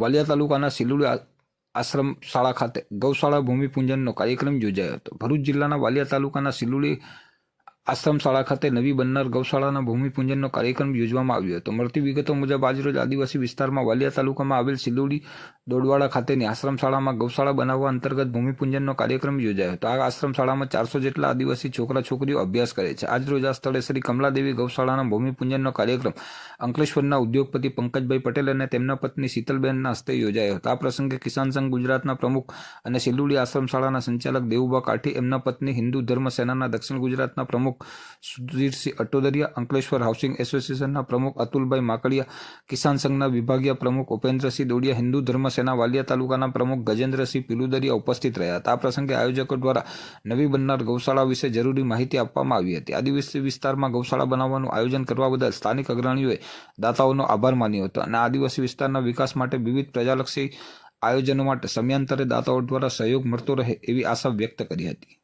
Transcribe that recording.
વાલિયા તાલુકાના સિલુડી આશ્રમ શાળા ખાતે ગૌશાળા ભૂમિપૂજનનો કાર્યક્રમ યોજાયો હતો. ભરૂચ જિલ્લાના વાલિયા તાલુકાના સિલુડી આશ્રમ શાળા ખાતે નવી બનનાર ગૌશાળાના ભૂમિપૂજનનો કાર્યક્રમ યોજવામાં આવ્યો હતો. મળતી વિગતો મુજબ, આજરોજ આદિવાસી વિસ્તારમાં વાલિયા તાલુકામાં આવેલ સિલુડી દોડવાડા ખાતેની આશ્રમ શાળામાં ગૌશાળા બનાવવા અંતર્ગત ભૂમિપૂજનનો કાર્યક્રમ યોજાયો હતો. આ આશ્રમ શાળામાં ચારસો જેટલા આદિવાસી છોકરા છોકરીઓ અભ્યાસ કરે છે. આજરોજ આ સ્થળે શ્રી કમલાદેવી ગૌશાળાના ભૂમિપૂજનનો કાર્યક્રમ અંકલેશ્વરના ઉદ્યોગપતિ પંકજભાઈ પટેલ અને તેમના પત્ની શીતલબેનના હસ્તે યોજાયો હતો. આ પ્રસંગે કિસાન સંઘ ગુજરાતના પ્રમુખ અને સિલુડી આશ્રમ શાળાના સંચાલક દેવુભા કાઠી, એમના પત્ની હિન્દુ ધર્મ સેનાના દક્ષિણ ગુજરાતના પ્રમુખ સુધીરસિંહ અટોદરિયા, અંકલેશ્વર હાઉસિંગ એસોસિએશનના પ્રમુખ અતુલભાઈ માકડિયા, કિસાન સંઘના વિભાગીય પ્રમુખ ઉપેન્દ્રસિંહ દોડિયા, હિન્દુ ધર્મ સેના વાલિયા તાલુકાના પ્રમુખ ગજેન્દ્રસિંહ પિલુદરિયા ઉપસ્થિત રહ્યા હતા. આ પ્રસંગે આયોજકો દ્વારા નવી બનનાર ગૌશાળા વિશે જરૂરી માહિતી આપવામાં આવી હતી. આદિવાસી વિસ્તારમાં ગૌશાળા બનાવવાનું આયોજન કરવા બદલ સ્થાનિક અગ્રણીઓએ દાતાઓનો આભાર માન્યો હતો અને આદિવાસી વિસ્તારના વિકાસ માટે વિવિધ પ્રજાલક્ષી આયોજનો માટે સમયાંતરે દાતાઓ દ્વારા સહયોગ મળતો રહે એવી આશા વ્યક્ત કરી હતી.